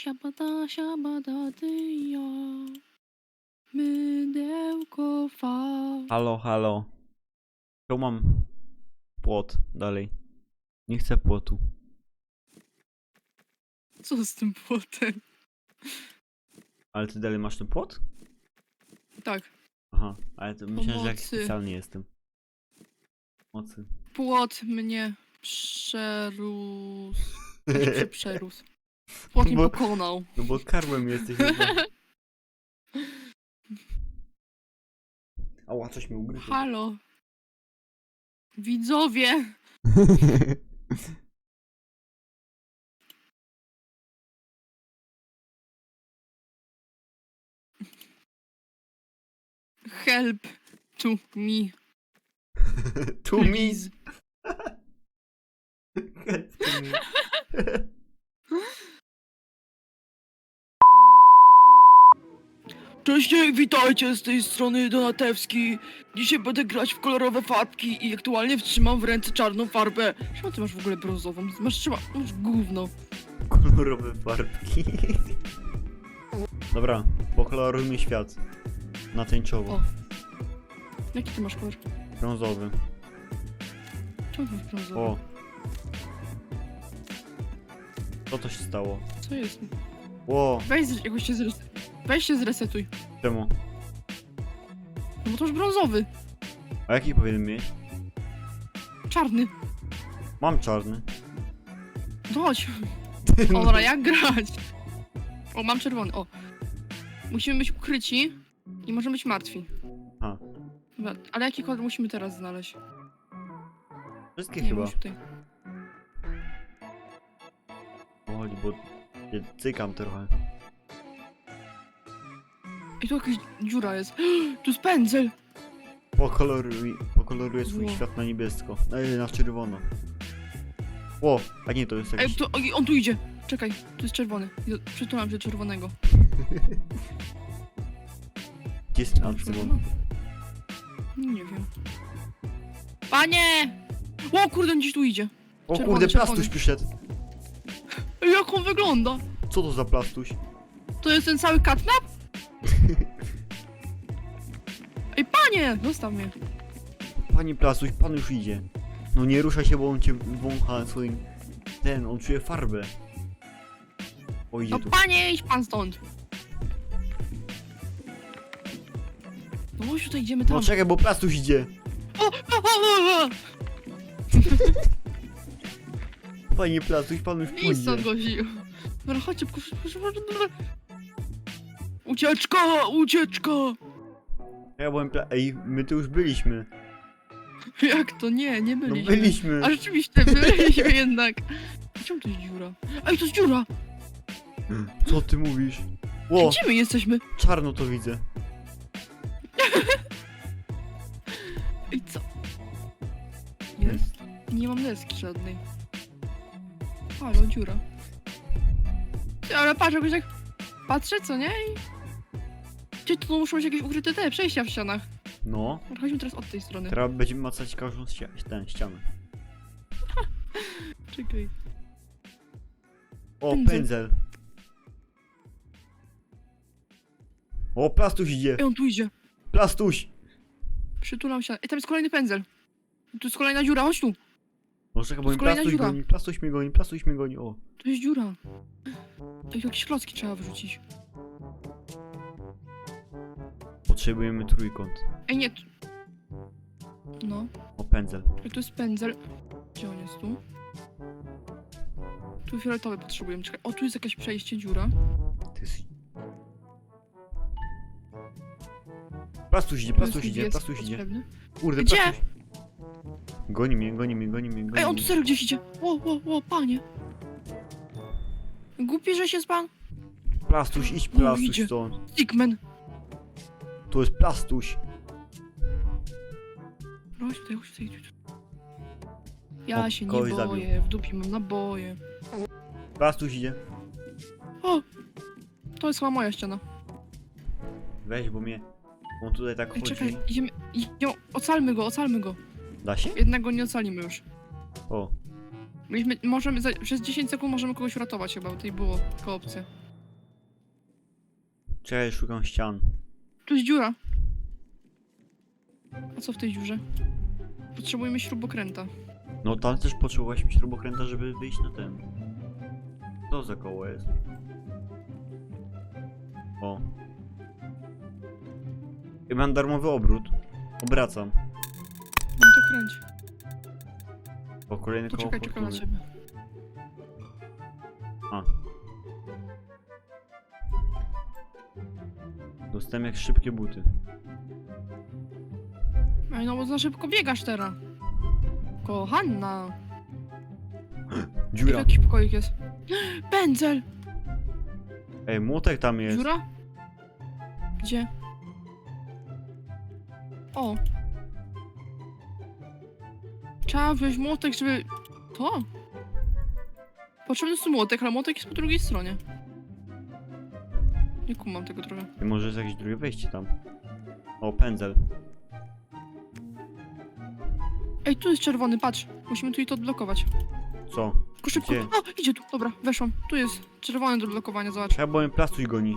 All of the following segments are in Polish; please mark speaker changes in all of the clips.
Speaker 1: Siabada, siabada, dyja. Mydełko fa.
Speaker 2: Halo, halo. Tu mam płot dalej. Nie chcę płotu.
Speaker 1: Co z tym płotem?
Speaker 2: Ale ty dalej masz ten płot?
Speaker 1: Tak,
Speaker 2: Aha, ale to myślałem, że jak
Speaker 1: Pomocy.
Speaker 2: specjalny jestem. Mocy.
Speaker 1: płot mnie przerósł. Znaczy, prze- przerósł. Płot mnie
Speaker 2: Bo-
Speaker 1: pokonał.
Speaker 2: No bo karłem jesteś chyba. Ała, coś mi ugryzło.
Speaker 1: Halo. Widzowie! Help to me,
Speaker 2: tu. Help to me.
Speaker 1: Cześć, witajcie z tej strony Donatewski. Dzisiaj będę grać w kolorowe farbki i aktualnie trzymam w ręce czarną farbę. Czemu ty masz w ogóle brązową? Masz trzyma, masz gówno.
Speaker 2: Kolorowe farbki. Dobra, pokolorujmy świat. Na tęczowo.
Speaker 1: O. Jaki ty masz kolor?
Speaker 2: Brązowy.
Speaker 1: Czemu ty masz brązowy?
Speaker 2: O. Co to się stało?
Speaker 1: Co jest?
Speaker 2: Ło,
Speaker 1: Weź jakoś się zres... Weź się zresetuj.
Speaker 2: czemu?
Speaker 1: No bo to już brązowy.
Speaker 2: A jaki powinien mieć?
Speaker 1: Czarny.
Speaker 2: Mam czarny.
Speaker 1: To chodź. O, dobra, jak grać? O, mam czerwony, o. Musimy być ukryci i możemy być martwi.
Speaker 2: A.
Speaker 1: Dobra, ale jaki kolor musimy teraz znaleźć?
Speaker 2: Wszystkie
Speaker 1: Nie,
Speaker 2: chyba.
Speaker 1: musi tutaj.
Speaker 2: Chodź, bo się cykam trochę.
Speaker 1: I tu jakaś dziura jest. Tu jest pędzel!
Speaker 2: Pokoloruj, pokoloruję swój
Speaker 1: Ło.
Speaker 2: świat na niebiesko. Ej, na czerwono. Ło, a nie, to jest
Speaker 1: Ej,
Speaker 2: jakiś...
Speaker 1: tu, oj, on tu idzie! Czekaj, tu jest czerwony. Ja Przytulam się czerwonego.
Speaker 2: Gdzie jest Ancyłon?
Speaker 1: Nie wiem. Panie! O kurde, on gdzieś tu idzie.
Speaker 2: O
Speaker 1: Czerwony,
Speaker 2: kurde,
Speaker 1: czerwony.
Speaker 2: plastuś przyszedł.
Speaker 1: Ej, jak on wygląda?
Speaker 2: Co to za plastuś?
Speaker 1: To jest ten cały katnap? Ej, panie! Zostaw mnie.
Speaker 2: Panie plastuś, pan już idzie. No nie ruszaj się, bo on cię wącha swoim... Ten, on czuje farbę. O, idzie
Speaker 1: No
Speaker 2: tu.
Speaker 1: panie, idź pan stąd. No chodź tutaj idziemy tam.
Speaker 2: No czekaj, bo plastuś idzie.
Speaker 1: O, o, o, o, o.
Speaker 2: Panie plastuś, pan już
Speaker 1: Idź stąd,
Speaker 2: pójdzie.
Speaker 1: gościu. Dobra, chodź szybko, szybko, szybko, szybko. Ucieczka, ucieczka!
Speaker 2: Ja byłem pla... Ej, my tu już byliśmy.
Speaker 1: Jak to? Nie, nie
Speaker 2: No
Speaker 1: byliśmy.
Speaker 2: byliśmy.
Speaker 1: A rzeczywiście, byliśmy jednak. Czemu to jest dziura? Ej, to jest dziura!
Speaker 2: Co ty mówisz? Ło,
Speaker 1: Gdzie my jesteśmy?
Speaker 2: czarno to widzę.
Speaker 1: Ej, co? Jest. Nie mam deski żadnej. Halo, dziura. Ty, ale patrz, jakoś tak... Patrzę, co nie? I... Gdzie tu muszą być jakieś ukryte te przejścia w ścianach?
Speaker 2: No,
Speaker 1: Dobra, Chodźmy teraz od tej strony.
Speaker 2: teraz będziemy macać każdą ścia tę ścianę.
Speaker 1: Czekaj.
Speaker 2: O,
Speaker 1: Pędzel.
Speaker 2: pędzel. O, plastuś idzie.
Speaker 1: Ej, on tu idzie.
Speaker 2: Plastuś.
Speaker 1: Przytulam się. Ej, tam jest kolejny pędzel. Tu jest kolejna dziura, chodź tu.
Speaker 2: No czekaj,
Speaker 1: To
Speaker 2: bo mi
Speaker 1: kolejna
Speaker 2: plastuś
Speaker 1: dziura.
Speaker 2: goni, plastuś mnie goni, plastuś mnie goni, o.
Speaker 1: Tu jest dziura. Ej, jakieś klocki trzeba wyrzucić.
Speaker 2: Potrzebujemy trójkąt.
Speaker 1: Ej, nie. tu- No.
Speaker 2: O, pędzel.
Speaker 1: Ej, tu jest pędzel. Gdzie on jest tu? Tu fioletowy potrzebujemy. Czekaj. O, tu jest jakieś przejście, dziura.
Speaker 2: Ty jest... Plastuś idzie,
Speaker 1: Tu jest
Speaker 2: plastuś idzie,
Speaker 1: niebieski
Speaker 2: plastuś idzie.
Speaker 1: potrzebny.
Speaker 2: Kurde,
Speaker 1: Gdzie?
Speaker 2: plastuś. Goni mnie, goni mnie, goni mnie, goni
Speaker 1: Ej, on
Speaker 2: mnie.
Speaker 1: tu serio gdzieś idzie. O, o, o, panie. Głupi, że się pan.
Speaker 2: Plastuś, idź
Speaker 1: O,
Speaker 2: plastuś
Speaker 1: idzie.
Speaker 2: stąd.
Speaker 1: Stickman.
Speaker 2: To jest plastuś.
Speaker 1: Chodź tutaj, chodź tutaj. chodź tutaj. Ja
Speaker 2: O,
Speaker 1: się nie
Speaker 2: kogoś zabił.
Speaker 1: boję. W dupie mam naboje.
Speaker 2: Plastuś idzie.
Speaker 1: O! To jest chyba moja ściana.
Speaker 2: Weź, bo mnie... On tutaj tak
Speaker 1: Ej,
Speaker 2: chodzi.
Speaker 1: czekaj, idziemy, idziemy, ocalmy go, ocalmy go.
Speaker 2: Da się?
Speaker 1: Jednak go nie ocalimy już.
Speaker 2: O.
Speaker 1: Mieliśmy, możemy, za, przez 10 sekund możemy kogoś uratować chyba, bo tutaj było tylko opcja.
Speaker 2: Czekaj, szukam ścian.
Speaker 1: Tu jest dziura. A co w tej dziurze? Potrzebujemy śrubokręta.
Speaker 2: No tam też potrzebowaliśmy śrubokręta, żeby wyjść na ten. Co za koło jest? O. I mam darmowy obrót. Obracam.
Speaker 1: No to kręć.
Speaker 2: O, kolejny koło
Speaker 1: czekaj, czekam na
Speaker 2: fortuny.
Speaker 1: ciebie.
Speaker 2: A. Dostałem jak szybkie buty.
Speaker 1: Ej, no bo za szybko biegasz teraz. Kochana.
Speaker 2: Dziura.
Speaker 1: Jakiś pokoik jest. Pędzel!
Speaker 2: Ej, młotek tam jest.
Speaker 1: Dziura? Gdzie? O! Trzeba wziąć młotek, żeby... To? Potrzebny jest tu młotek, ale młotek jest po drugiej stronie. Nie kumam tego trochę.
Speaker 2: I może jest jakieś drugie wejście tam. O, pędzel.
Speaker 1: Ej, tu jest czerwony, patrz. Musimy tu i to odblokować.
Speaker 2: Co?
Speaker 1: Tylko szybko.
Speaker 2: Gdzie?
Speaker 1: O, idzie tu. Dobra, weszłam. Tu jest czerwony do odblokowania, zobacz.
Speaker 2: Trzeba, bo mnie plastuś goni.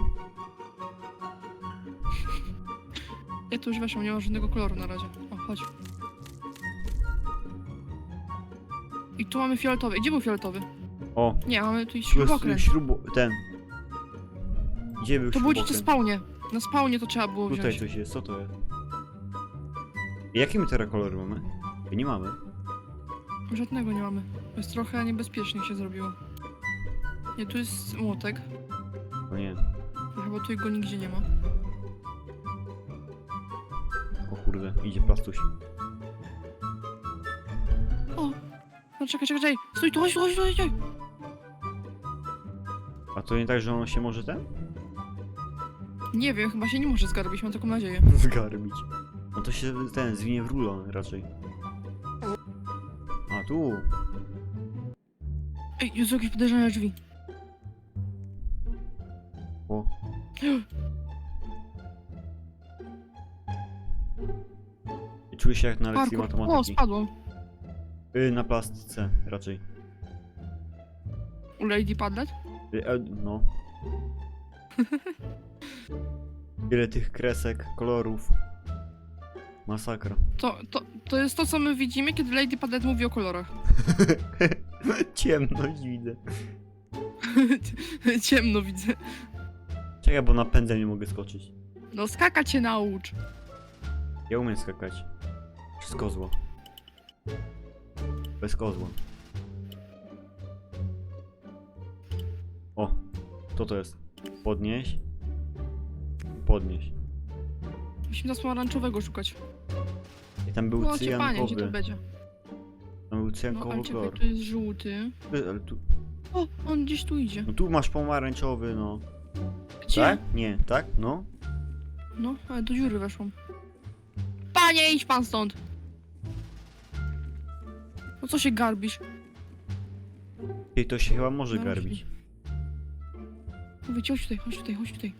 Speaker 1: Ja tu już weszłam, nie ma żadnego koloru na razie. O, chodź. I tu mamy fioletowy. Gdzie był fioletowy?
Speaker 2: O,
Speaker 1: Nie, mamy tu
Speaker 2: jest
Speaker 1: śrubokręt.
Speaker 2: śrubo... ten. Gdzie był
Speaker 1: To było
Speaker 2: śrubokręt?
Speaker 1: spawnie. Na spawnie to trzeba było
Speaker 2: Tutaj
Speaker 1: wziąć.
Speaker 2: coś jest, co to jest? Jakie my teraz kolory mamy? My nie mamy.
Speaker 1: Żadnego nie mamy. Jest trochę niebezpiecznie się zrobiło. Nie, tu jest młotek.
Speaker 2: O nie.
Speaker 1: Chyba tu go nigdzie nie ma.
Speaker 2: O kurde, idzie plastuś.
Speaker 1: O! No czekaj, czekaj, czekaj! Stój tu, chodź tu, chodź tu, chodź tu!
Speaker 2: A to nie tak, że on się może ten?
Speaker 1: Nie wiem, chyba się nie może zgarbić, mam taką nadzieję.
Speaker 2: Zgarbić. No to się ten zwinie w rulon raczej. A tu.
Speaker 1: Ej, jest jakieś podejrzane drzwi.
Speaker 2: O. I czuję się jak na lekcji
Speaker 1: Parkour. O,
Speaker 2: matematyki.
Speaker 1: spadło.
Speaker 2: Y, na plastce raczej.
Speaker 1: U Lady Padlet?
Speaker 2: Y, e, no. Ile tych kresek, kolorów. Masakra.
Speaker 1: To, to, to jest to, co my widzimy, kiedy Lady Padlet mówi o kolorach.
Speaker 2: Ciemność widzę.
Speaker 1: Ciemno widzę.
Speaker 2: Czekaj, bo na pędzel nie mogę skoczyć.
Speaker 1: No skakać się naucz.
Speaker 2: Ja umiem skakać. Z kozła. Bez kozła. O, co to jest? Podnieś. Podnieś.
Speaker 1: Musimy teraz pomarańczowego szukać.
Speaker 2: I tam był
Speaker 1: No cię panie, gdzie to
Speaker 2: cyjankowy.
Speaker 1: będzie?
Speaker 2: Tam był
Speaker 1: No
Speaker 2: cyjankowy
Speaker 1: ale czekaj,
Speaker 2: kolor.
Speaker 1: tu jest żółty.
Speaker 2: Ty, Ale tu,
Speaker 1: O, on gdzieś tu idzie.
Speaker 2: no tu masz pomarańczowy, no.
Speaker 1: Gdzie?
Speaker 2: Tak? Nie, tak? No.
Speaker 1: No, ale do dziury weszłam. Panie, idź pan stąd! No co się garbisz?
Speaker 2: I to się chyba może
Speaker 1: No,
Speaker 2: garbić.
Speaker 1: Mówię ci, chodź tutaj, chodź tutaj, chodź tutaj.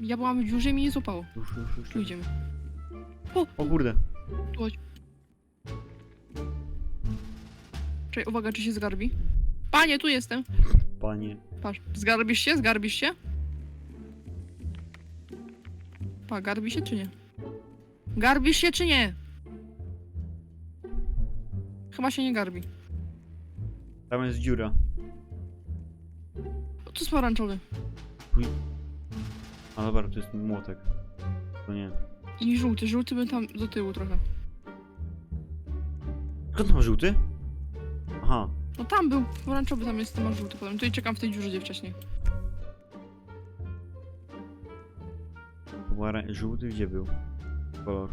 Speaker 1: Ja byłam w dziurze i mnie nie złapało.
Speaker 2: Już, już, już.
Speaker 1: Tu idziemy.
Speaker 2: O kurde.
Speaker 1: Tu chodź. Czekaj, uwaga, czy się zgarbi? Panie, tu jestem.
Speaker 2: Panie.
Speaker 1: Patrz, zgarbisz się? Zgarbisz się? Pa, garbi się czy nie? Garbisz się czy nie? Chyba się nie garbi.
Speaker 2: Tam jest dziura.
Speaker 1: O, tu jest pomarańczowy.
Speaker 2: A dobra, to jest młotek. To nie.
Speaker 1: I żółty, żółty by tam do tyłu trochę.
Speaker 2: Skąd ma żółty? Aha.
Speaker 1: No tam był, pomarańczowy tam jest, to ma żółty potem. Tutaj czekam w tej dziurze gdzie wcześniej.
Speaker 2: Pomara- Żółty gdzie był? Kolor.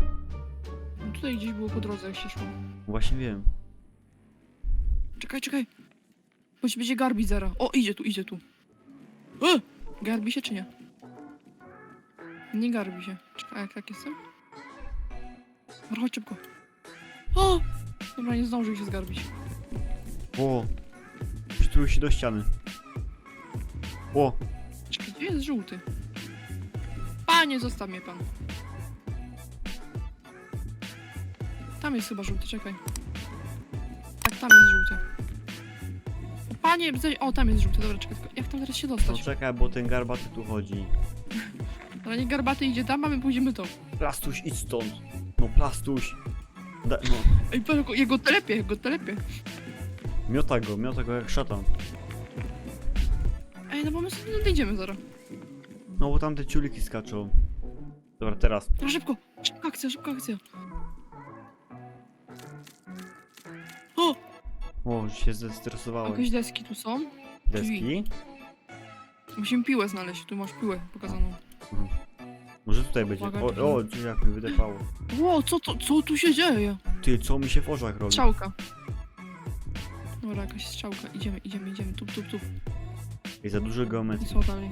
Speaker 1: No tutaj gdzieś było po drodze jak się szło.
Speaker 2: Właśnie wiem.
Speaker 1: Czekaj, czekaj. Bo się będzie garbić. O, idzie tu, idzie tu. E! Garbi się czy nie? Nie garbi się. Czekaj, jak tak jestem? Dobra, chodź szybko. O! Dobra, nie zdążył się zgarbić.
Speaker 2: O! Przytulił się do ściany. O!
Speaker 1: Czekaj, gdzie jest żółty? Panie, zostaw mnie pan. Tam jest chyba żółty, czekaj. Tak, tam jest żółty. Panie, o, tam jest żółty, dobra, czekaj, tylko jak tam teraz się
Speaker 2: No
Speaker 1: dostać?
Speaker 2: czekaj, bo ten garbaty tu chodzi.
Speaker 1: Ale nie garbaty idzie tam, a my pójdziemy to.
Speaker 2: Plastuś, idź stąd. No plastuś. Da, no.
Speaker 1: Ej, patrz, jak go- jak go telepie, jak go telepie.
Speaker 2: Miota go, miota go jak szatan.
Speaker 1: Ej, no bo my sobie nie odejdziemy zaraz.
Speaker 2: No bo tam te ciuliki skaczą. Dobra, teraz.
Speaker 1: No szybko, szybka akcja, szybka akcja. O,
Speaker 2: się
Speaker 1: jakieś deski tu są.
Speaker 2: Deski?
Speaker 1: Musimy piłę znaleźć, tu masz piłę pokazaną.
Speaker 2: Może tutaj będzie.
Speaker 1: Uwaga,
Speaker 2: O, o, drzwi jak mi wydepało.
Speaker 1: Ło, co, to, co tu się dzieje?
Speaker 2: Ty, co mi się w oczach robi?
Speaker 1: Strzałka. Dobra, jakaś strzałka. Idziemy, idziemy, idziemy. Tup, tup, tup.
Speaker 2: Jest za dużo
Speaker 1: I
Speaker 2: geometrii.
Speaker 1: co dalej?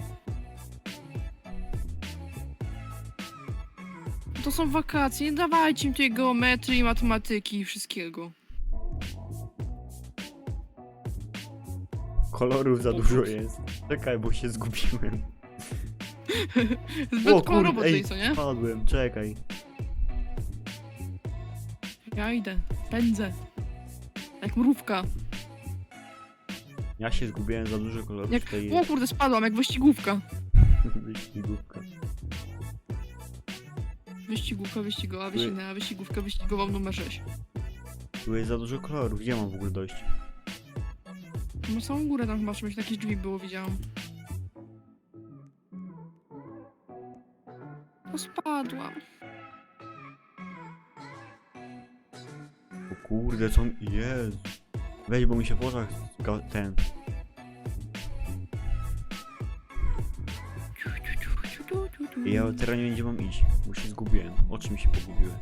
Speaker 1: To są wakacje, nie dawajcie im tej geometrii, matematyki i wszystkiego.
Speaker 2: Kolorów za dużo jest. Czekaj, bo się zgubiłem.
Speaker 1: Zbyt kolorowo tutaj, co nie?
Speaker 2: Padłem, czekaj.
Speaker 1: Ja idę, pędzę. Jak mrówka.
Speaker 2: Ja się zgubiłem za dużo kolorów
Speaker 1: Jak...
Speaker 2: tutaj
Speaker 1: O
Speaker 2: jest.
Speaker 1: kurde, spadłam, jak wyścigówka.
Speaker 2: Wyścigówka.
Speaker 1: Wyścigówka, wyścigowa, wyścignęła, wyścigówka, wyścigową numer 6.
Speaker 2: Tu jest za dużo kolorów, gdzie mam w ogóle dojść?
Speaker 1: Na samą górę tam chyba czymś jakieś drzwi było, widziałam. O, spadłam.
Speaker 2: O kurde, co mi... Jezu. Weź, bo mi się w oczach ten... I ja teraz nie wiem, gdzie mam iść, bo się zgubiłem. Oczy mi się pogubiły.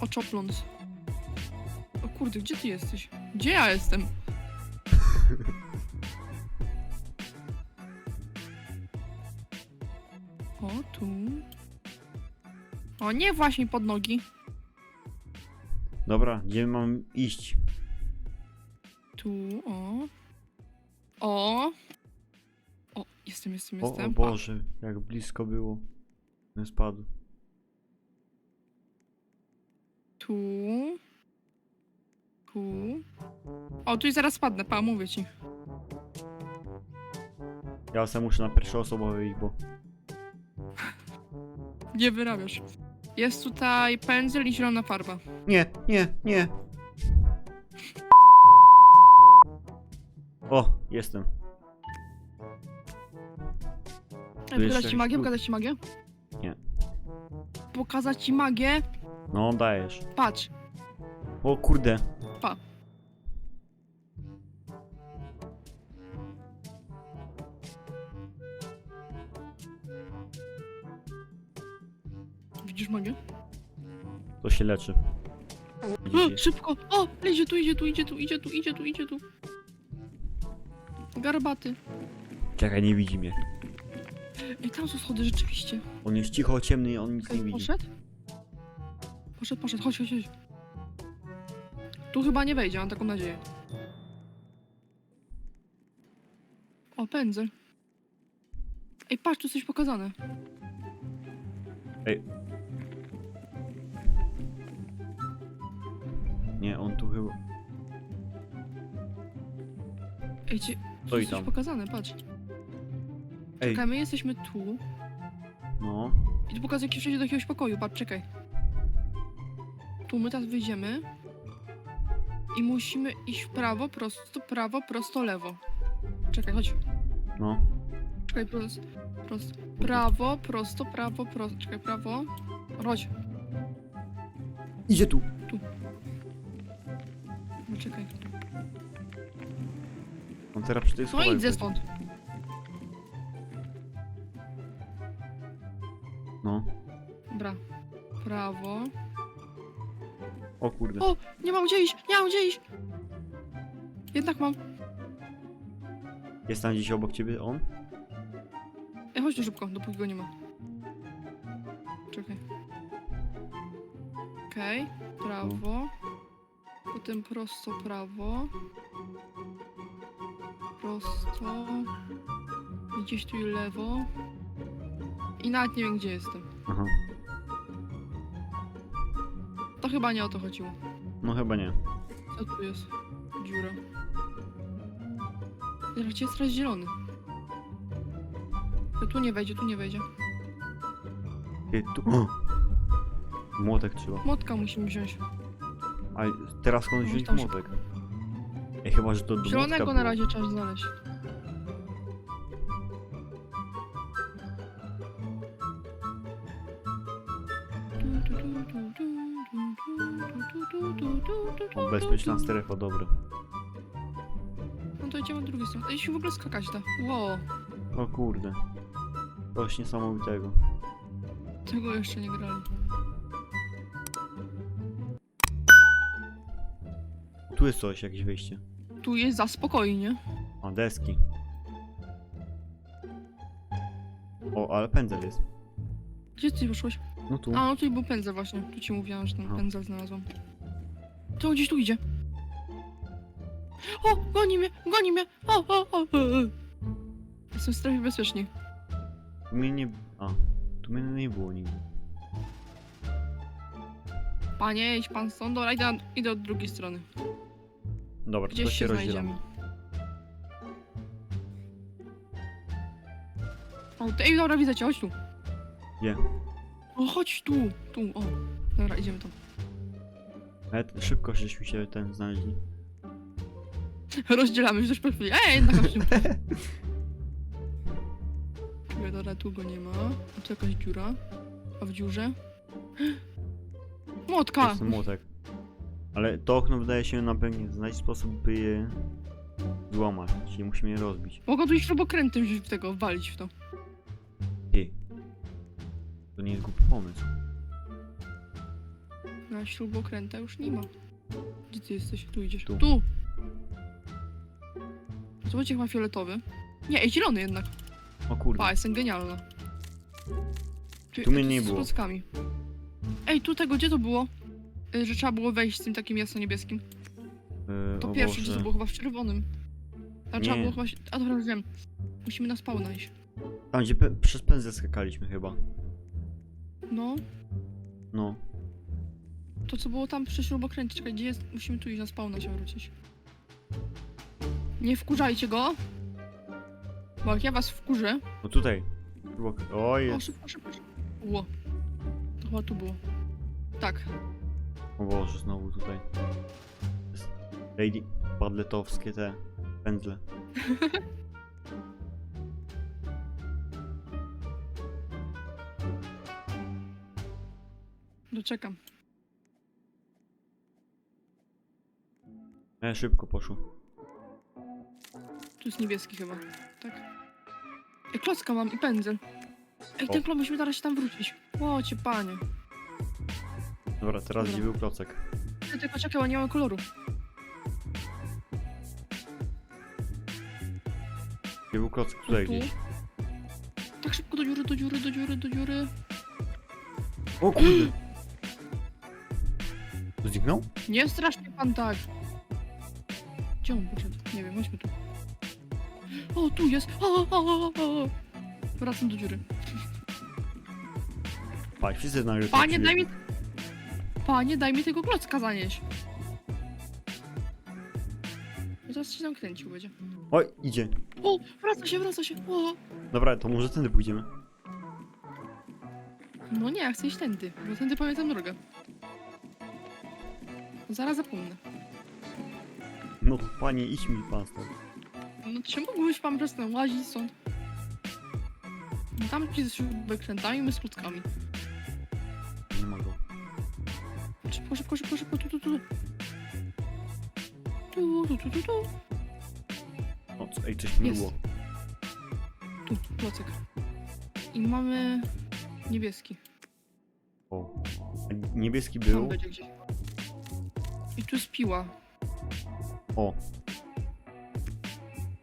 Speaker 1: O, czopląc. O kurde, gdzie ty jesteś? Gdzie ja jestem? O, tu. O, nie właśnie pod nogi.
Speaker 2: Dobra, gdzie mam iść?
Speaker 1: Tu, o. O. O, jestem, jestem,
Speaker 2: O,
Speaker 1: jestem.
Speaker 2: o Boże, jak blisko było. Bym spadł.
Speaker 1: Tu. Tu. O, tu i zaraz spadnę, pa, mówię ci.
Speaker 2: Ja sam muszę na pierwszoosobowy iść, bo...
Speaker 1: Nie wyrabiasz. Jest tutaj pędzel i zielona farba.
Speaker 2: Nie, nie, nie! O, jestem.
Speaker 1: Pokazać ci
Speaker 2: jakiś
Speaker 1: magię? Pokazać ci magię?
Speaker 2: Nie.
Speaker 1: Pokazać ci magię?
Speaker 2: No, dajesz.
Speaker 1: Patrz.
Speaker 2: O kurde.
Speaker 1: Magię?
Speaker 2: To się leczy.
Speaker 1: Szybko! O! Idzie tu, idzie tu, idzie tu, idzie tu, idzie tu, idzie tu. Garbaty.
Speaker 2: Czekaj, nie widzi mnie.
Speaker 1: Ej, tam są schody, rzeczywiście.
Speaker 2: On jest cicho, ciemny, on nic nie
Speaker 1: Okej,
Speaker 2: widzi.
Speaker 1: poszedł? Poszedł, poszedł, chodź, chodź, chodź. Tu chyba nie wejdzie, mam taką nadzieję. O, pędzel. Ej, patrz, tu coś pokazane.
Speaker 2: Nie, on tu chyba...
Speaker 1: Ej, ci, tu
Speaker 2: Stoi
Speaker 1: jest coś
Speaker 2: tam.
Speaker 1: pokazane, patrz.
Speaker 2: Ej,
Speaker 1: Czekaj, my jesteśmy tu.
Speaker 2: no.
Speaker 1: I tu pokazuje, jak się przejdzie do jakiegoś pokoju, patrz, czekaj. Tu my teraz wyjdziemy. I musimy iść w prawo, prosto, prawo, prosto, lewo. Czekaj, chodź.
Speaker 2: No.
Speaker 1: Czekaj, prosto, prosto. Prawo, prosto, prawo, prosto. Czekaj, prawo. Chodź.
Speaker 2: Idzie tu.
Speaker 1: No, czekaj.
Speaker 2: On teraz przy tej
Speaker 1: No
Speaker 2: schodach
Speaker 1: idź ze
Speaker 2: chodzi.
Speaker 1: stąd.
Speaker 2: No.
Speaker 1: Dobra. Prawo.
Speaker 2: O kurde.
Speaker 1: O, nie mam gdzie iść, nie mam gdzie iść. Jednak mam.
Speaker 2: Jest tam gdzieś obok ciebie on?
Speaker 1: Ej, chodź tu szybko, dopóki go nie ma. Czekaj. Okej, prawo. Potem prosto prawo. Prosto. I Gdzieś tu i lewo. I nawet nie wiem gdzie jestem.
Speaker 2: Aha.
Speaker 1: To chyba nie o to chodziło.
Speaker 2: No chyba nie.
Speaker 1: Co tu jest? Dziura. Teraz gdzie jest teraz zielony? Tu nie wejdzie, tu nie wejdzie.
Speaker 2: Ty, tu... Młotek trzeba.
Speaker 1: Młotka musimy wziąć.
Speaker 2: A teraz skąd wziąć
Speaker 1: tam się-
Speaker 2: młotek? Ej, chyba, że to do
Speaker 1: Zielonego na
Speaker 2: było.
Speaker 1: razie trzeba znaleźć.
Speaker 2: O, bezpieczna strefa, dobra.
Speaker 1: No to idziemy od drugiej strony. Ej, się w ogóle skakać da. Wow,
Speaker 2: O kurde. Coś niesamowitego.
Speaker 1: tego jeszcze nie grali.
Speaker 2: Tu jest coś, jakieś wyjście.
Speaker 1: Tu jest za spokojnie.
Speaker 2: A, deski. O, ale pędzel jest.
Speaker 1: Gdzie ty poszłeś?
Speaker 2: No tu.
Speaker 1: A, no tutaj był pędzel właśnie. Tu ci mówiłam, że ten
Speaker 2: Aha.
Speaker 1: pędzel znalazłam. To gdzieś tu idzie. O, goni mnie, goni mnie. O, o, o, o. o. Jestem w strefie bezpiecznej.
Speaker 2: Tu mnie nie... A, tu mnie nie było nigdy.
Speaker 1: Panie, idź pan stąd. Dobra, idę, idę od drugiej strony.
Speaker 2: Dobra, to
Speaker 1: Gdzieś
Speaker 2: się
Speaker 1: się
Speaker 2: rozdzielamy.
Speaker 1: znajdziemy. O, ty- ej, dobra, widzę cię, chodź tu.
Speaker 2: Gdzie?
Speaker 1: O, chodź tu, tu, o. Dobra, idziemy tam.
Speaker 2: Ale szybko żeśmy się ten znaleźli.
Speaker 1: Rozdzielamy się też po chwili. Ej, na chodź tu. Czekaj, dobra, tu go nie ma. A tu jakaś dziura. A w dziurze?
Speaker 2: To
Speaker 1: Młotka!
Speaker 2: jest młotek. Ale to okno wydaje się nam pewnie znaleźć sposób, by je złamać. Czyli musimy je rozbić.
Speaker 1: Mogą tu iść śrubokrętem wziąć w tego, walić w to.
Speaker 2: Ty. To nie jest głupi pomysł.
Speaker 1: Na śrubokręta już nie ma. Gdzie ty jesteś? Tu idziesz.
Speaker 2: Tu.
Speaker 1: Tu! Zobaczcie, chyba fioletowy. Nie, ej, zielony jednak.
Speaker 2: O kurde.
Speaker 1: Pa, jestem genialna.
Speaker 2: Tu mnie nie
Speaker 1: z
Speaker 2: było.
Speaker 1: klockami. Ej, tu tego, gdzie to było? Y, Że trzeba było wejść z tym takim jasno-niebieskim.
Speaker 2: Yy,
Speaker 1: To
Speaker 2: o
Speaker 1: pierwsze, gdzie
Speaker 2: Boże.
Speaker 1: to było chyba w czerwonym. Tam trzeba
Speaker 2: Nie.
Speaker 1: było chyba... się- A dobra, już wiem. Musimy na spawna iść.
Speaker 2: Tam gdzie pe przez pędzel skakaliśmy chyba.
Speaker 1: No,
Speaker 2: No.
Speaker 1: to co było tam przy śrubokręcie. Czekaj, gdzie jest? Musimy tu iść na spawna się wrócić. Nie wkurzajcie go. Bo jak ja was wkurzę...
Speaker 2: No tutaj. Było- O
Speaker 1: O,
Speaker 2: jest.
Speaker 1: szybko, szybko, szybko. Ło. Chyba tu było. Tak.
Speaker 2: O Boże, znowu tutaj. Jest Lady padletowskie te pędzle.
Speaker 1: Doczekam.
Speaker 2: E, szybko poszło.
Speaker 1: Tu jest niebieski chyba. Tak. Ej, klocka mam i pędzel. Ej,
Speaker 2: O.
Speaker 1: ten klon musimy teraz się tam wrócić. O, cię panie.
Speaker 2: Dobra, teraz
Speaker 1: Dobra.
Speaker 2: gdzie był klocek?
Speaker 1: Ty tylko czekaj, bo nie mam koloru.
Speaker 2: Gdzie był klocek? Tutaj
Speaker 1: tu.
Speaker 2: gdzieś.
Speaker 1: Tak szybko do dziury, do dziury, do dziury, do dziury.
Speaker 2: O kurde! To zniknął?
Speaker 1: Nie strasznie pan tak. Gdzie on poszedł? Nie wiem, chodźmy tu. O, tu jest. O, o, o, o. Wracam do dziury.
Speaker 2: Patrz, wszyscy nagle tu
Speaker 1: Panie, daj mi... Panie, daj mi tego klocka zanieść. I Zaraz się tam kręcił będzie.
Speaker 2: Oj, idzie.
Speaker 1: O, wraca się, wraca się. O.
Speaker 2: Dobra, to może tędy pójdziemy.
Speaker 1: No nie, ja chcę iść tędy, bo tędy pamiętam drogę. Zaraz zapomnę.
Speaker 2: No panie, idź mi pan stąd.
Speaker 1: No czy mógłbyś pan przez ten łazić stąd? No tam ci z śrubokrętami, my z klockami. Szybko, szybko, szybko, tu, tu, tu. Tu, tu, tu, tu, tu.
Speaker 2: O, co? Ej, coś
Speaker 1: Jest.
Speaker 2: było.
Speaker 1: Tu, klocek. I mamy niebieski.
Speaker 2: O. A niebieski
Speaker 1: Tam
Speaker 2: był.
Speaker 1: będzie gdzieś. I tu jest piła.
Speaker 2: O.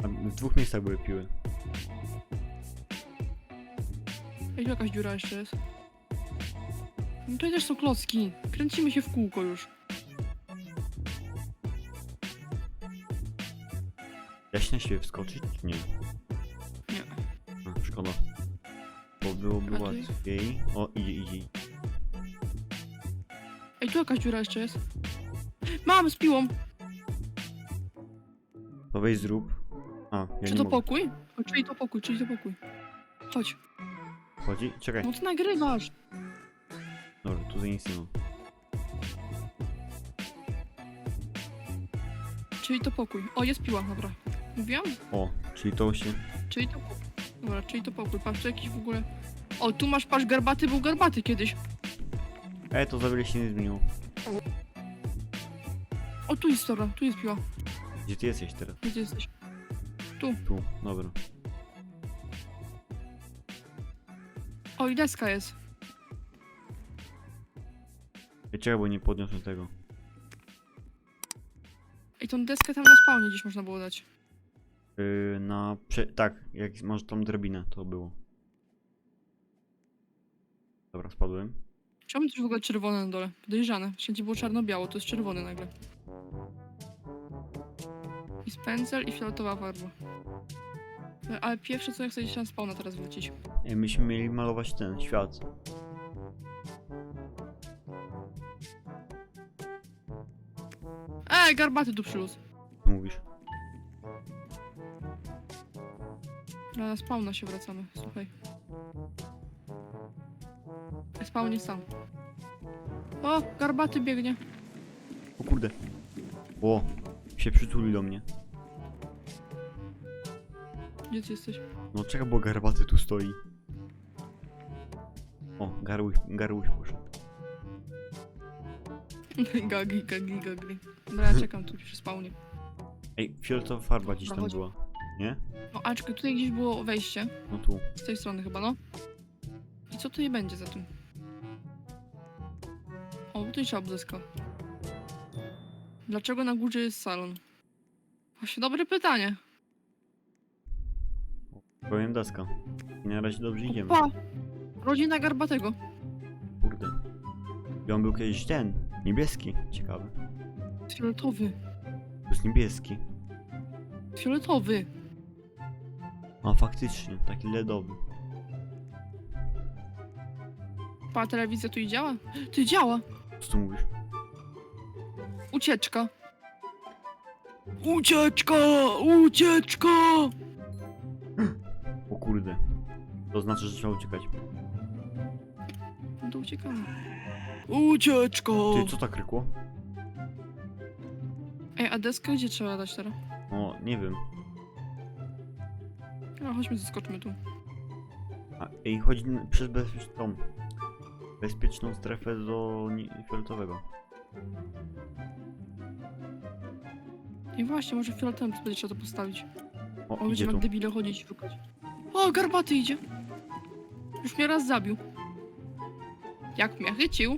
Speaker 2: A w dwóch miejscach były piły.
Speaker 1: Ej, tu jakaś dziura jeszcze jest. No tutaj też są klocki. Kręcimy się w kółko już.
Speaker 2: Ja się wskoczyć, czy nie?
Speaker 1: Nie.
Speaker 2: A, szkoda. Bo byłoby
Speaker 1: A tu-
Speaker 2: łatwiej. O, idzie, idzie.
Speaker 1: Ej, tu jakaś dziura jeszcze jest. Mam z piłą.
Speaker 2: To weź zrób. A, ja
Speaker 1: czy
Speaker 2: nie
Speaker 1: to
Speaker 2: mogę.
Speaker 1: pokój? O, czyli to pokój, czyli to pokój. Chodź.
Speaker 2: Chodzi? Czekaj.
Speaker 1: No ty nagrywasz.
Speaker 2: Dobra, tutaj nic nie ma.
Speaker 1: Czyli to pokój. O, jest piła, dobra. Mówiłam?
Speaker 2: O, czyli to się...
Speaker 1: Czyli to pokój. Dobra, czyli to pokój. Patrz, tu jakiś w ogóle... O, tu masz, patrz, garbaty był garbaty kiedyś.
Speaker 2: E, to za wiele się nie zmieniło.
Speaker 1: O, tu jest dobra, tu jest piła.
Speaker 2: Gdzie ty jesteś teraz?
Speaker 1: Gdzie ty jesteś?
Speaker 2: Tu, dobra.
Speaker 1: O, i deska jest.
Speaker 2: Ej, czekaj, bo nie podniosłem tego.
Speaker 1: I tą deskę tam na spawnie gdzieś można było dać.
Speaker 2: Yy, na... Prze... Tak, jak masz tą drabinę, to było. Dobra, spadłem.
Speaker 1: Czemu jest w ogóle czerwone na dole? Podejrzane. Wszędzie było czarno-biało, to jest czerwone nagle. I pędzel i fioletowa farba. E, Ale pierwsze co ja chcę gdzieś na spawna teraz.
Speaker 2: Ej, myśmy mieli malować ten świat.
Speaker 1: Ej, garbaty tu przyrósł.
Speaker 2: Co mówisz?
Speaker 1: Na spawna się wracamy, słuchaj. Spawn jest sam. O, garbaty biegnie.
Speaker 2: O kurde. O, się przytuli do mnie.
Speaker 1: Gdzie ty jesteś?
Speaker 2: No czekaj, bo garbaty tu stoi. O, garłuś, garłuś poszedł.
Speaker 1: gagi, gagi, gagi. Dobra, ja czekam tu przy spawnie.
Speaker 2: Ej, fioletowa farba gdzieś tam
Speaker 1: Chodź.
Speaker 2: była. Nie?
Speaker 1: No, a czekaj, tutaj gdzieś było wejście.
Speaker 2: No tu.
Speaker 1: Z tej strony chyba, no. I co tutaj będzie za tym? O, tutaj trzeba deska. Dlaczego na górze jest salon? Właśnie dobre pytanie.
Speaker 2: Powiem deska. Na razie dobrze idziemy.
Speaker 1: Pa! Rodzina Garbatego.
Speaker 2: Kurde. I on był kiedyś ten. Niebieski. Ciekawy.
Speaker 1: Fioletowy.
Speaker 2: To jest niebieski.
Speaker 1: Fioletowy.
Speaker 2: A faktycznie, taki LEDowy.
Speaker 1: Pa, telewizja tu i działa? Ty działa!
Speaker 2: Co tu mówisz?
Speaker 1: Ucieczka! Ucieczka! Ucieczka!
Speaker 2: O kurde. To znaczy, że trzeba uciekać.
Speaker 1: No to uciekamy. Ucieczka!
Speaker 2: Ty, co tak rykło?
Speaker 1: Ej, a deskę gdzie trzeba dać teraz?
Speaker 2: O, nie wiem.
Speaker 1: No, chodźmy, zaskoczmy tu.
Speaker 2: A, ej, chodzi n- przez bezpieczną, bezpieczną strefę do ni- fioletowego.
Speaker 1: I właśnie, może fioletowym będzie trzeba to postawić.
Speaker 2: O,
Speaker 1: O, będziemy
Speaker 2: idzie
Speaker 1: jak
Speaker 2: tu.
Speaker 1: debile chodzić i szukać. O, garbaty idzie! Już mnie raz zabił. Jak mnie chycił?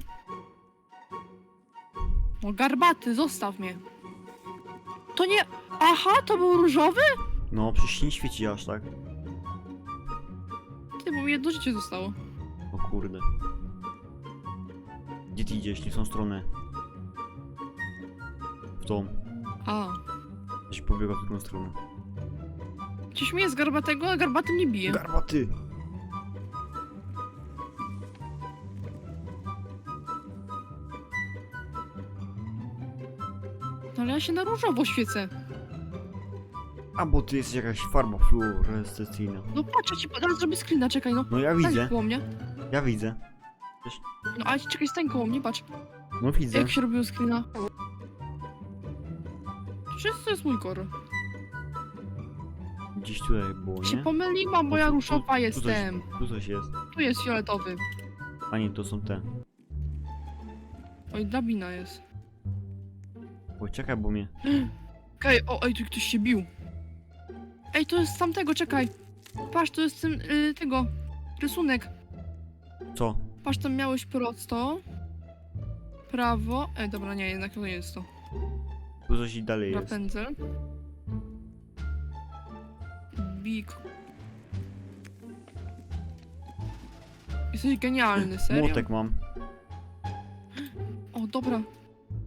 Speaker 1: No garbaty, zostaw mnie. To nie... Aha, to był różowy?
Speaker 2: No, przecież nie świeci aż tak.
Speaker 1: Ty, bo mi jedno życie zostało.
Speaker 2: O kurde. Gdzie ty idziesz? Nie w tą stronę. W tą.
Speaker 1: A.
Speaker 2: Gdzieś pobiega w drugą stronę.
Speaker 1: Cię śmieję z garbatego, a garbaty mnie bije.
Speaker 2: Garbaty!
Speaker 1: Ja się na różowo świecę.
Speaker 2: A bo ty jesteś jakaś farba fluorescencyjna.
Speaker 1: No patrz, ja ci teraz zrobię screena, czekaj no.
Speaker 2: No ja
Speaker 1: Stań
Speaker 2: widzę,
Speaker 1: koło mnie.
Speaker 2: ja widzę.
Speaker 1: No ale czekaj, stań koło mnie, patrz.
Speaker 2: No widzę.
Speaker 1: Jak się robiło screena? To jest mój kolor.
Speaker 2: Gdzieś tutaj było,
Speaker 1: Się
Speaker 2: nie?
Speaker 1: pomyliłam, bo
Speaker 2: No
Speaker 1: ja różowa
Speaker 2: tu coś-
Speaker 1: jestem.
Speaker 2: Tu coś jest.
Speaker 1: Tu jest fioletowy.
Speaker 2: A nie, to są te.
Speaker 1: Oj, drabina jest.
Speaker 2: O, czekaj, bo mnie...
Speaker 1: Okej, o, ej, tu ktoś się bił. Ej, to jest z tamtego, czekaj. Patrz, to jest ten, y, tego, rysunek.
Speaker 2: Co?
Speaker 1: Patrz, tam miałeś prosto. Prawo. Ej, dobra, nie, jednak to nie jest to.
Speaker 2: Tu coś i dalej jest.
Speaker 1: Rapunzel. Big. Jesteś genialny, serio?
Speaker 2: Młotek mam.
Speaker 1: O, dobra.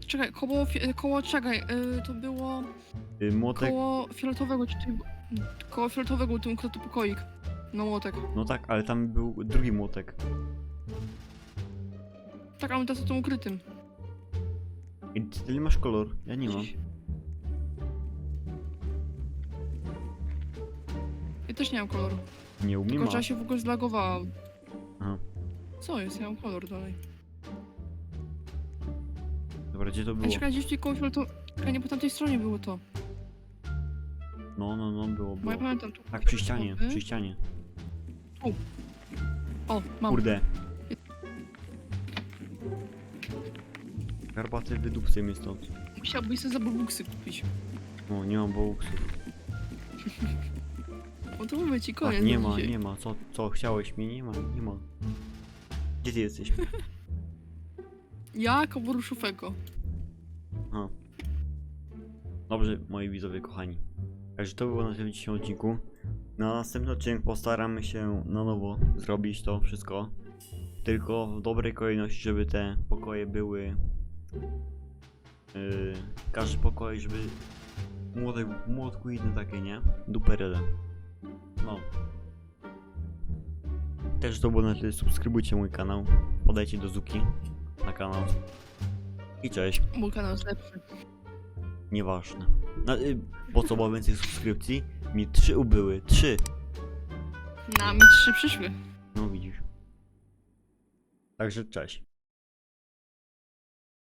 Speaker 1: Czekaj, koło, fi- koło czekaj, y, to było
Speaker 2: Y, młotek...
Speaker 1: koło fioletowego, czy ty, koło fioletowego był ten ukryty pokoik. No młotek.
Speaker 2: No tak, ale tam był drugi młotek.
Speaker 1: Tak, ale teraz o tym ukrytym.
Speaker 2: I ty ty masz kolor? Ja nie mam.
Speaker 1: Ja też nie mam koloru.
Speaker 2: Nie umiem.
Speaker 1: Tylko trzeba się w ogóle zlagowało.
Speaker 2: Aha.
Speaker 1: Co jest? Ja mam kolor dalej.
Speaker 2: Dobra, gdzie to było?
Speaker 1: czekaj, gdzieś tylko to... Czekaj, nie po tamtej stronie było to.
Speaker 2: No, no, no, było,
Speaker 1: Bo ja pamiętam tu.
Speaker 2: Tak, przy ścianie, przy ścianie.
Speaker 1: O, mam.
Speaker 2: Kurde. Karpaty wydupcy mnie stąd.
Speaker 1: Musiałbyś sobie za buksy kupić.
Speaker 2: O, nie mam boksów.
Speaker 1: Bo to mówię ci koniec.
Speaker 2: Tak, nie
Speaker 1: na
Speaker 2: ma,
Speaker 1: dzisiaj.
Speaker 2: nie ma. Co, co, chciałeś mi? Nie ma, nie ma. Gdzie ty jesteś?
Speaker 1: Ja koworuszówego.
Speaker 2: Aha. Dobrze, moi widzowie kochani. Także to było na tym dzisiejszym odcinku. Na następny odcinek postaramy się na nowo zrobić to wszystko. Tylko w dobrej kolejności, żeby te pokoje były. Yy, każdy pokoj, żeby młodek, młotku inne takie, nie? Duperele. No. Też to było na tyle. Subskrybujcie mój kanał. Podajcie do Zuki na kanał. I cześć.
Speaker 1: Mój kanał jest lepszy.
Speaker 2: Nieważne. No, y, po co było więcej subskrypcji? Mi trzy ubyły. Trzy.
Speaker 1: Na mi trzy przyszły.
Speaker 2: No widzisz. Także cześć.